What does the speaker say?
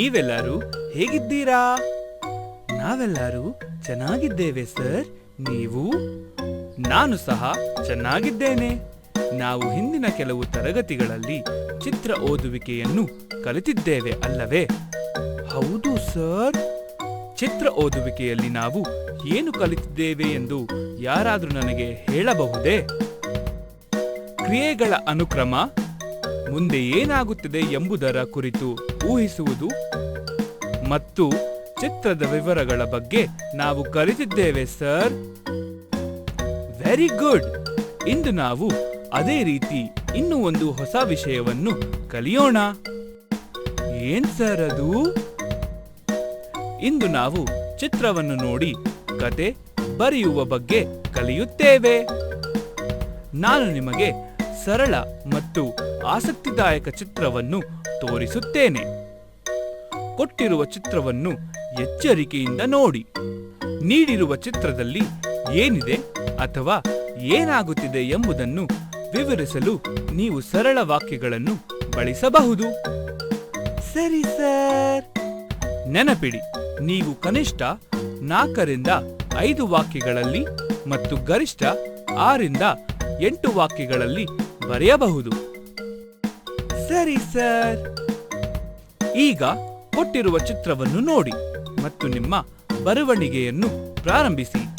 ನೀವೆಲ್ಲರೂ ಹೇಗಿದ್ದೀರಾ? ನಾವೆಲ್ಲರೂ ಚೆನ್ನಾಗಿದ್ದೇವೆ, ಸರ್. ನೀವು? ನಾನು ಸಹ ಚೆನ್ನಾಗಿದ್ದೇನೆ. ನಾವು ಹಿಂದಿನ ಕೆಲವು ತರಗತಿಗಳಲ್ಲಿ ಚಿತ್ರ ಓದುವಿಕೆಯನ್ನು ಕಲಿತಿದ್ದೇವೆ ಅಲ್ಲವೇ? ಹೌದು, ಸರ್. ಚಿತ್ರ ಓದುವಿಕೆಯಲ್ಲಿ ನಾವು ಏನು ಕಲಿತಿದ್ದೇವೆ ಎಂದು ಯಾರಾದರೂ ನನಗೆ ಹೇಳಬಹುದೇ? ಕ್ರಿಯೆಗಳ ಅನುಕ್ರಮ ಮುಂದೆ ಏನಾಗುತ್ತದೆ ಎಂಬುದರ ಕುರಿತು ಊಹಿಸುವುದು ಮತ್ತು ಚಿತ್ರದ ವಿವರಗಳ ಬಗ್ಗೆ ನಾವು ಕಲಿತಿದ್ದೇವೆ, ಸರ್. Very good. ಇಂದು ನಾವು ಅದೇ ರೀತಿ ಇನ್ನೂ ಒಂದು ಹೊಸ ವಿಷಯವನ್ನು ಕಲಿಯೋಣ. ಏನ್ ಸರ್ ಅದು? ಇಂದು ನಾವು ಚಿತ್ರವನ್ನು ನೋಡಿ ಕತೆ ಬರೆಯುವ ಬಗ್ಗೆ ಕಲಿಯುತ್ತೇವೆ. ನಾನು ನಿಮಗೆ ಸರಳ ಮತ್ತು ಆಸಕ್ತಿದಾಯಕ ಚಿತ್ರವನ್ನು ತೋರಿಸುತ್ತೇನೆ. ಕೊಟ್ಟಿರುವ ಚಿತ್ರವನ್ನು ಎಚ್ಚರಿಕೆಯಿಂದ ನೋಡಿ. ನೀಡಿರುವ ಚಿತ್ರದಲ್ಲಿ ಏನಿದೆ ಅಥವಾ ಏನಾಗುತ್ತಿದೆ ಎಂಬುದನ್ನು ವಿವರಿಸಲು ನೀವು ಸರಳ ವಾಕ್ಯಗಳನ್ನು ಬಳಸಬಹುದು. ಸರಿ ಸರ್. ನೆನಪಿಡಿ, ನೀವು ಕನಿಷ್ಠ ನಾಲ್ಕರಿಂದ ಐದು ವಾಕ್ಯಗಳಲ್ಲಿ ಮತ್ತು ಗರಿಷ್ಠ ಆರಿಂದ ಎಂಟು ವಾಕ್ಯಗಳಲ್ಲಿ ಬರೆಯಬಹುದು. ಸರಿ ಸರ್. ಈಗ ಕೊಟ್ಟಿರುವ ಚಿತ್ರವನ್ನು ನೋಡಿ ಮತ್ತು ನಿಮ್ಮ ಬರವಣಿಗೆಯನ್ನು ಪ್ರಾರಂಭಿಸಿ.